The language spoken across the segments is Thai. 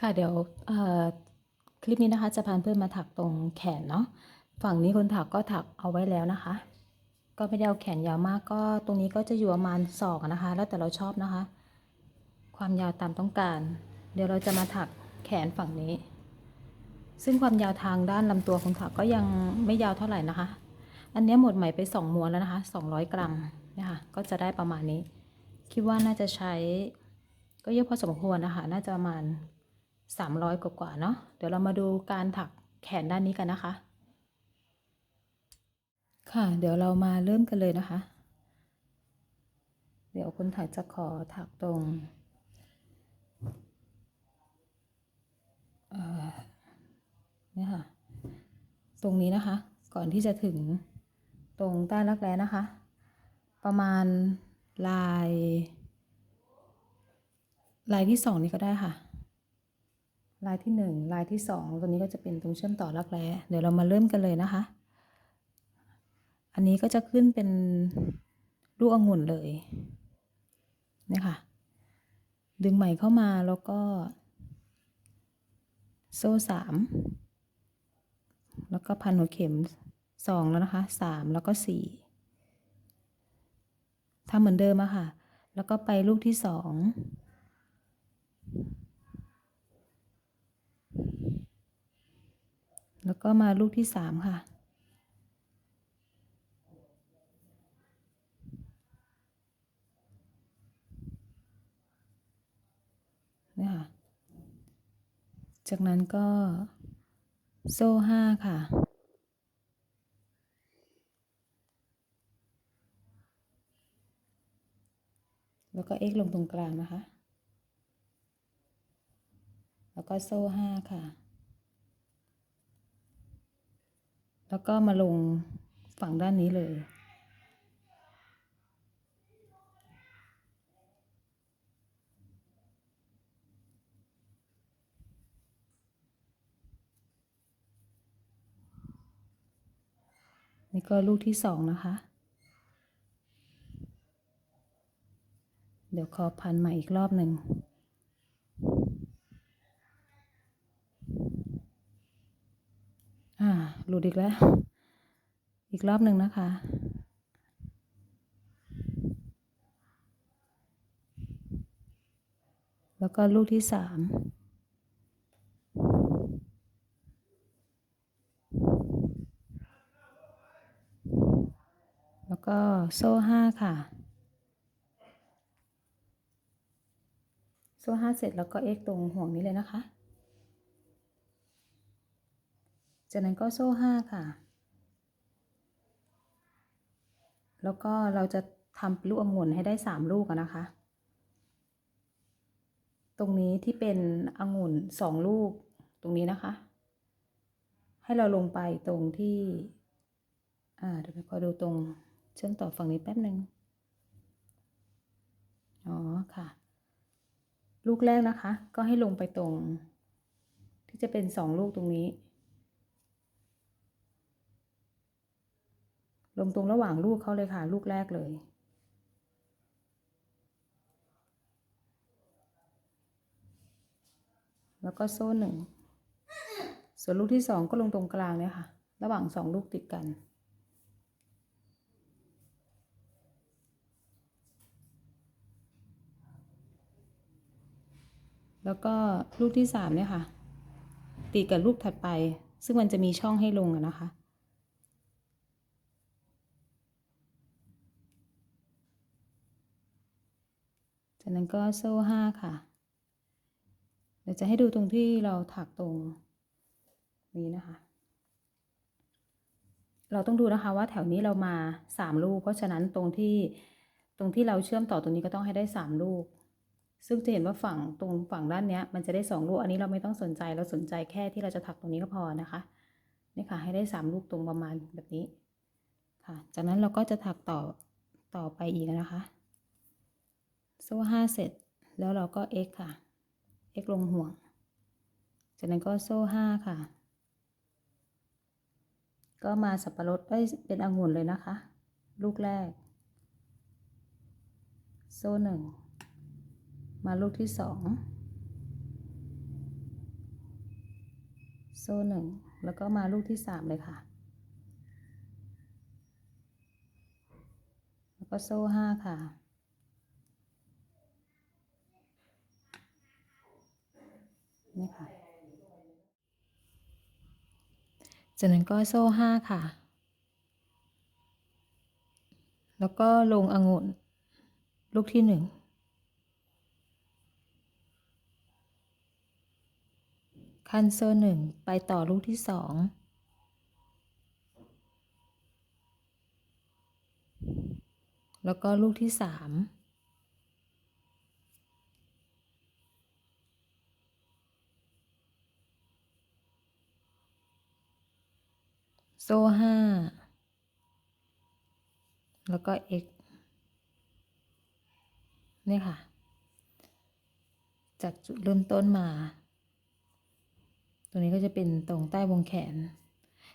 ค่ะเดี๋ยวเอ่อคลิปนี้นะคะ จะพาเพื่อนมาถักตรงแขนเนาะฝั่งนี้คนถักก็ถักเอาไว้แล้วนะคะ ก็ไม่ได้เอาแขนยาวมากก็ตรงนี้ก็จะอยู่ประมาณศอกนะคะ แล้วแต่เราชอบนะคะ ความยาวตามต้องการ เดี๋ยวเราจะมาถักแขนฝั่งนี้ ซึ่งความยาวทางด้านลำตัวคนถักก็ยังไม่ยาวเท่าไหร่นะคะ อันนี้หมดไหมไปสองม้วนแล้วนะคะ 200 กรัมนะคะก็จะได้ประมาณนี้ คิดว่าน่าจะใช้ก็เยอะพอสมควรนะคะน่าจะประมาณ 300 กว่าๆเนาะเดี๋ยวเรามาดูการถักแขนด้านนี้กันนะคะ ค่ะ เดี๋ยวเรามาเริ่มกันเลยนะคะ เดี๋ยวคนถักจะขอถักตรงเนี่ยค่ะ ตรงนี้นะคะ ก่อนที่จะถึงตรงใต้รักแร้นะคะ ประมาณลาย ลายที่สองนี่ก็ได้ค่ะ ลายที่หนึ่งลายที่สองตัวนี้ก็จะเป็นตรงเชื่อมต่อรักแร้เดี๋ยวเรามาเริ่มกันเลยนะคะ อันนี้ก็จะขึ้นเป็นลูกองุ่นเลยเนี่ยค่ะ ดึงไหมเข้ามาแล้วก็ โซ่สามแล้วก็พันหัวเข็มสองแล้วนะคะสามแล้วก็สี่ทำเหมือนเดิมอะค่ะ แล้วก็ไปลูกที่สอง แล้วก็มาลูกที่สามค่ะเนี่ยค่ะ จากนั้นก็โซ่ห้าค่ะแล้วก็เอ็กลงตรงกลางนะคะ แล้วก็โซ่ห้าค่ะ แล้วก็มาลงฝั่งด้านนี้เลย นี่ก็ลูกที่สองนะคะ เดี๋ยวขอพันใหม่อีกรอบหนึ่ง อ่า หลุ ดอีกแล้ว อีกรอบหนึ่งนะคะ แล้วก็ลูกที่สามแล้วก็โซ่ห้าค่ะ โซ่ห้าเสร็จแล้วก็เอ็กตรงห่วงนี้เลยนะคะ จากนั้นก็โซ่ห้าค่ะ แล้วก็เราจะทำลูกองุ่นให้ได้สามลูกนะคะ ตรงนี้ที่เป็นองุ่นสองลูกตรงนี้นะคะ ให้เราลงไปตรงที่ อ่าเดี๋ยวไปขอดูตรงเชื่อมต่อฝั่งนี้แป๊บหนึ่งอ๋อค่ะ ลูกแรกนะคะ ก็ให้ลงไปตรง ที่จะเป็นสองลูกตรงนี้ ลงตรงระหว่างลูกเขาเลยค่ะ ลูกแรกเลย แล้วก็โซ่หนึ่ง ส่วนลูกที่สองก็ลงตรงกลางเนี่ยค่ะ ระหว่างสองลูกติดกันแล้วก็ลูกที่สามเนี่ยค่ะติดกับลูกถัดไป ซึ่งมันจะมีช่องให้ลงนะคะ จากนั้นก็โซ่ห้าค่ะ เดี๋ยวจะให้ดูตรงที่เราถักตรงนี้นะคะ เราต้องดูนะคะว่าแถวนี้เรามาสามลูก เพราะฉะนั้นตรงที่ตรงที่เราเชื่อมต่อตรงนี้ก็ต้องให้ได้สามลูก ซึ่งจะเห็นว่าฝั่งตรงฝั่งด้านนี้มันจะได้สองลูก อันนี้เราไม่ต้องสนใจ เราสนใจแค่ที่เราจะถักตรงนี้ก็พอนะคะ นี่ค่ะ ให้ได้สามลูกตรงประมาณแบบนี้ ค่ะ จากนั้นเราก็จะถักต่อต่อไปอีกนะคะ โซ่ห้าเสร็จแล้วเราก็ x ค่ะ x ลงห่วง จากนั้นก็โซ่ห้าค่ะ ก็มาสับปะรดเอ้ยเป็นองุ่นเลยนะคะ ลูกแรก โซ่หนึ่ง มาลูกที่สอง โซ่หนึ่ง แล้วก็มาลูกที่สามเลยค่ะ แล้วก็โซ่ห้าค่ะ นี่ค่ะ จากนั้นก็โซ่ห้าค่ะ แล้วก็ลงองุ่นลูกที่หนึ่งคันโซ่หนึ่งไปต่อลูกที่สองแล้วก็ลูกที่สาม ซ่ห้าแล้วก็ x นี่ค่ะ จากจุดเริ่มต้นมา ตรงนี้ก็จะเป็นตรงใต้วงแขน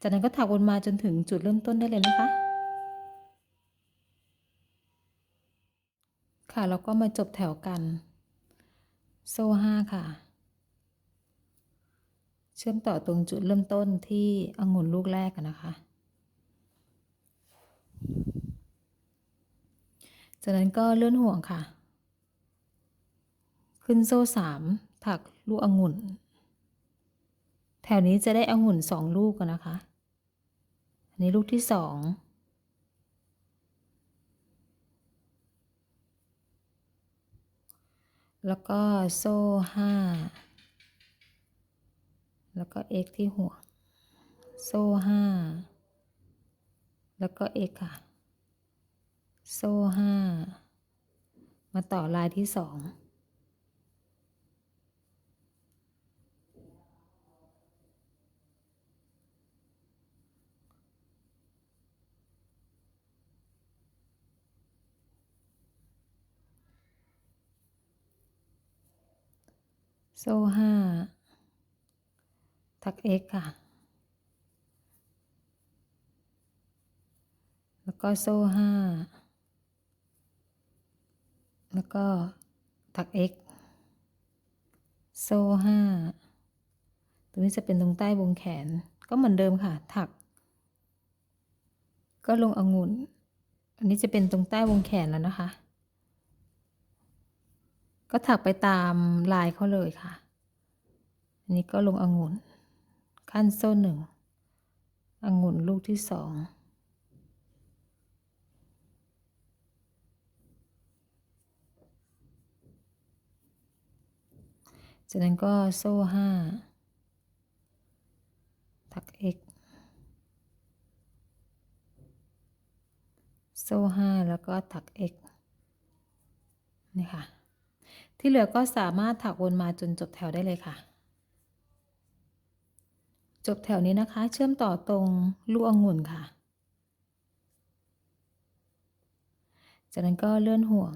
จากนั้นก็ถักวนมาจนถึงจุดเริ่มต้นได้เลยนะคะ ค่ะแล้วก็มาจบแถวกัน โซ่ห้าค่ะ เชื่อมต่อตรงจุดเริ่มต้นที่องุ่นลูกแรกนะคะจากนั้นก็เลื่อนห่วงค่ะ ขึ้นโซ่สามถักลูกองุ่น แถวนี้จะได้องุ่นสองลูกกันนะคะ อันนี้ลูกที่สองแล้วก็โซ่ห้า แล้วก็ x ที่หัวโซ่ห้าแล้วก็ x ค่ะ โซ่ห้ามาต่อลายที่สองโซ่ห้า ถัก x ค่ะ แล้วก็โซ่ห้า แล้วก็ถัก x โซ่ห้า ตรงนี้จะเป็นตรงใต้วงแขน ก็เหมือนเดิมค่ะ ถัก ก็ลงองุ่น อันนี้จะเป็นตรงใต้วงแขนแล้วนะคะ ก็ถักไปตามลายเขาเลยค่ะอันนี้ก็ลงองุ่น ขั้นโซ่หนึ่งองุ่นลูกที่สองจากนั้นก็โซ่ห้าถัก x โซ่ห้าแล้วก็ถัก x นี่ค่ะ ที่เหลือก็สามารถถักวนมาจนจบแถวได้เลยค่ะ จบแถวนี้นะคะ เชื่อมต่อตรงลูกองุ่นค่ะ จากนั้นก็เลื่อนห่วง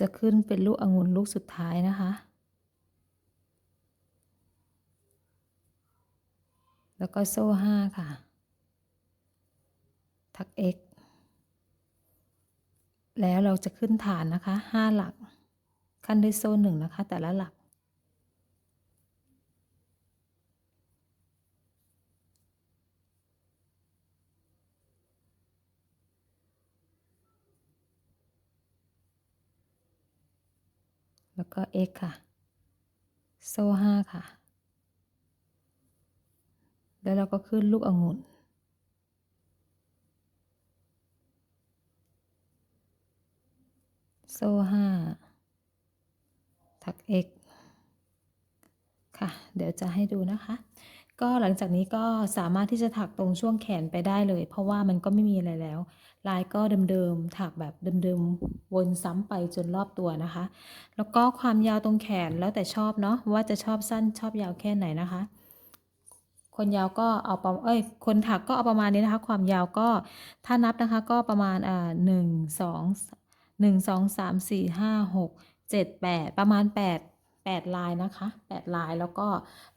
จะขึ้นเป็นลูกองุ่นลูกสุดท้ายนะคะ แล้วก็โซ่ห้าค่ะถัก x แล้วเราจะขึ้นฐานนะคะห้าหลัก ขั้นด้วยโซ่หนึ่งนะคะ แต่ละหลัก ก็ x ค่ะ โซ่ห้าค่ะ แล้วเราก็ขึ้นลูกองุ่น โซ่ห้าถัก x ค่ะ เดี๋ยวจะให้ดูนะคะ ก็หลังจากนี้ก็สามารถที่จะถักตรงช่วงแขนไปได้เลย เพราะว่ามันก็ไม่มีอะไรแล้ว ลายก็เดิมๆถักแบบเดิมๆวนซ้ำไปจนรอบตัวนะคะ แล้วก็ความยาวตรงแขนแล้วแต่ชอบเนาะว่าจะชอบสั้นชอบยาวแค่ไหนนะคะ คนยาวก็เอาประเอ้ยคนถักก็เอาประมาณนี้นะคะ ความยาวก็ถ้านับนะคะก็ประมาณอ่าหนึ่งสองหนึ่งสองสามสี่ห้าหกเจ็ดแปดประมาณแปดแปดลายนะคะแปดลายแล้วก็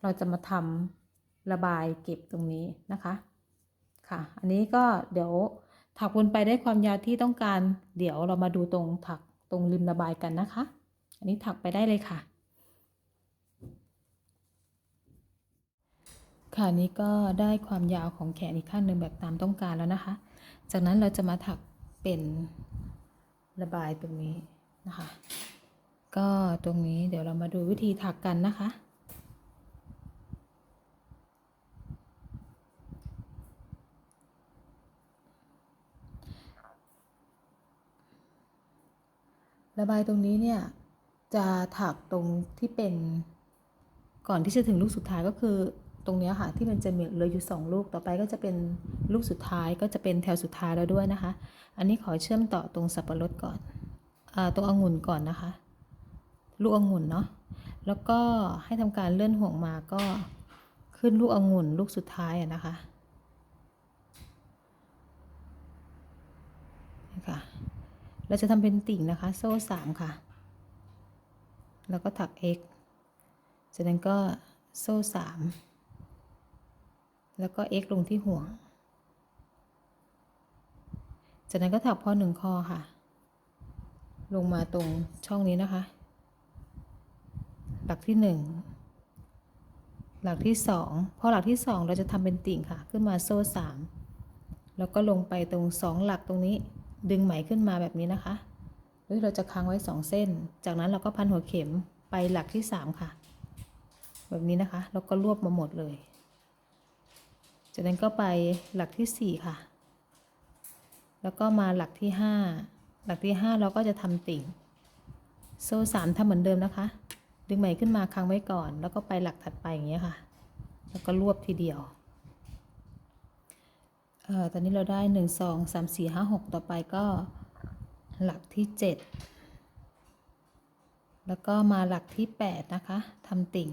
เราจะมาทำ ระบายเก็บตรงนี้นะคะค่ะ อันนี้ก็เดี๋ยวถักวนไปได้ความยาวที่ต้องการ เดี๋ยวเรามาดูตรงถักตรงริมระบายกันนะคะ อันนี้ถักไปได้เลยค่ะ ค่ะนี้ก็ได้ความยาวของแขนอีกข้างหนึ่งแบบตามต้องการแล้วนะคะ จากนั้นเราจะมาถักเป็นระบายตรงนี้นะคะ ก็ตรงนี้เดี๋ยวเรามาดูวิธีถักกันนะคะ ระบายตรงนี้เนี่ยจะถักตรงที่เป็นก่อนที่จะถึงลูกสุดท้ายก็คือตรงนี้ค่ะที่มันจะมีเหลืออยู่สองลูกต่อไปก็จะเป็นลูกสุดท้ายก็จะเป็นแถวสุดท้ายแล้วด้วยนะคะ อันนี้ขอเชื่อมต่อตรงสับปะรดก่อนอตรงองุ่นก่อนนะคะ ลูกองุ่นเนาะแล้วก็ให้ทำการเลื่อนห่วงมาก็ขึ้นลูกองุ่นลูกสุดท้ายนะคะนี่ค่ะ เราจะทำเป็นติ่งนะคะ โซ่สามค่ะ แล้วก็ถัก x จากนั้นก็โซ่สามแล้วก็ x ลงที่ห่วง จากนั้นก็ถักพอหนึ่งคอค่ะ ลงมาตรงช่องนี้นะคะ หลักที่หนึ่งหลักที่สองพอหลักที่สองเราจะทำเป็นติ่งค่ะ ขึ้นมาโซ่สามแล้วก็ลงไปตรงสองหลักตรงนี้ ดึงไหมขึ้นมาแบบนี้นะคะโดยเราจะค้างไว้สองเส้น จากนั้นเราก็พันหัวเข็มไปหลักที่สามค่ะ แบบนี้นะคะ แล้วก็รวบมาหมดเลย จากนั้นก็ไปหลักที่สี่ค่ะ แล้วก็มาหลักที่ห้าหลักที่ห้าเราก็จะทำติ่ง โซ่สามทำเหมือนเดิมนะคะ ดึงไหมขึ้นมาค้างไว้ก่อน แล้วก็ไปหลักถัดไปอย่างเงี้ยค่ะ แล้วก็รวบทีเดียว เอ่อตอนนี้เราได้หนึ่งสองสามสี่ห้าหกต่อไปก็หลักที่เจ็ดแล้วก็มาหลักที่แปดนะคะทำติ่ง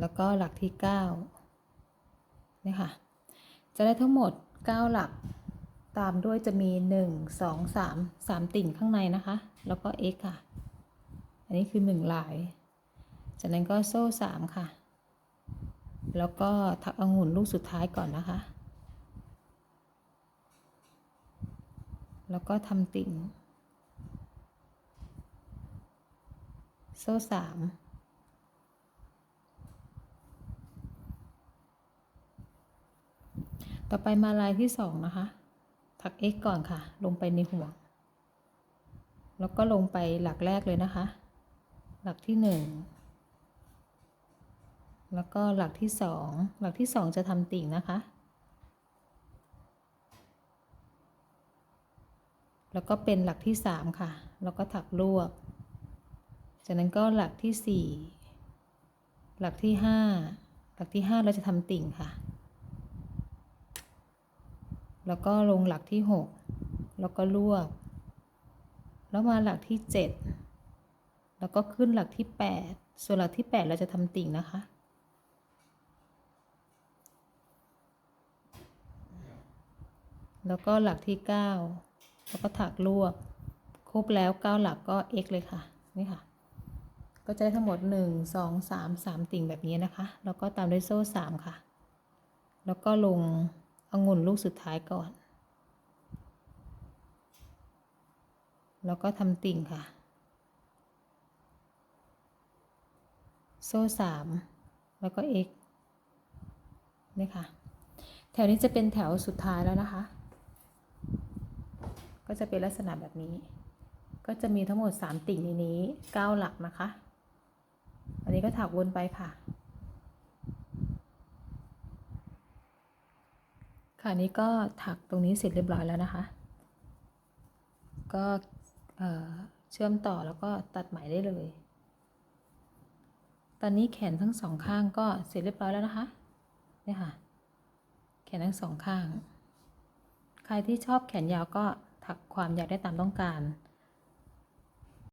แล้วก็หลักที่เก้านี่ค่ะ จะได้ทั้งหมดเก้าหลักตามด้วยจะมีหนึ่งสองสามสามติ่งข้างในนะคะ แล้วก็ x ค่ะ อันนี้คือหนึ่งลาย จากนั้นก็โซ่สามค่ะ แล้วก็ถักองุ่นลูกสุดท้ายก่อนนะคะ แล้วก็ทำติ่ง โซ่สามต่อไปมาลายที่สองนะคะ ถัก x ก่อนค่ะ ลงไปในห่วง แล้วก็ลงไปหลักแรกเลยนะคะ หลักที่หนึ่ง แล้วก็หลักที่สองหลักที่สองจะทำติ่งนะคะ แล้วก็เป็นหลักที่สามค่ะ แล้วก็ถักรวบจากนั้นก็หลักที่สี่หลักที่ห้าหลักที่ห้าเราจะทำติ่งค่ะ แล้วก็ลงหลักที่หกแล้วก็รวบแล้วมาหลักที่เจ็ดแล้วก็ขึ้นหลักที่แปดส่วนหลักที่แปดเราจะทำติ่งนะคะ แล้วก็หลักที่เก้าแล้วก็ถักรวบครบแล้วเก้าหลักก็ x เลยค่ะ นี่ค่ะ ก็จะได้ทั้งหมดหนึ่งสองสามสามติ่งแบบนี้นะคะ แล้วก็ตามด้วยโซ่สามค่ะ แล้วก็ลงองุ่นลูกสุดท้ายก่อน แล้วก็ทำติ่งค่ะ โซ่สามแล้วก็ x นี่ค่ะ แถวนี้จะเป็นแถวสุดท้ายแล้วนะคะ ก็จะเป็นลักษณะแบบนี้ ก็จะมีทั้งหมด 3 ติ่งในนี้ 9 หลักนะคะ อันนี้ก็ถักวนไปค่ะ ค่ะนี้ก็ถักตรงนี้เสร็จเรียบร้อยแล้วนะคะ ก็เอ่อเชื่อมต่อแล้วก็ตัดไหมได้เลย ตอนนี้แขนทั้งสองข้างก็เสร็จเรียบร้อยแล้วนะคะ เนี่ยค่ะ แขนทั้งสองข้าง ใครที่ชอบแขนยาวก็ ถักความอยากได้ตามต้องการ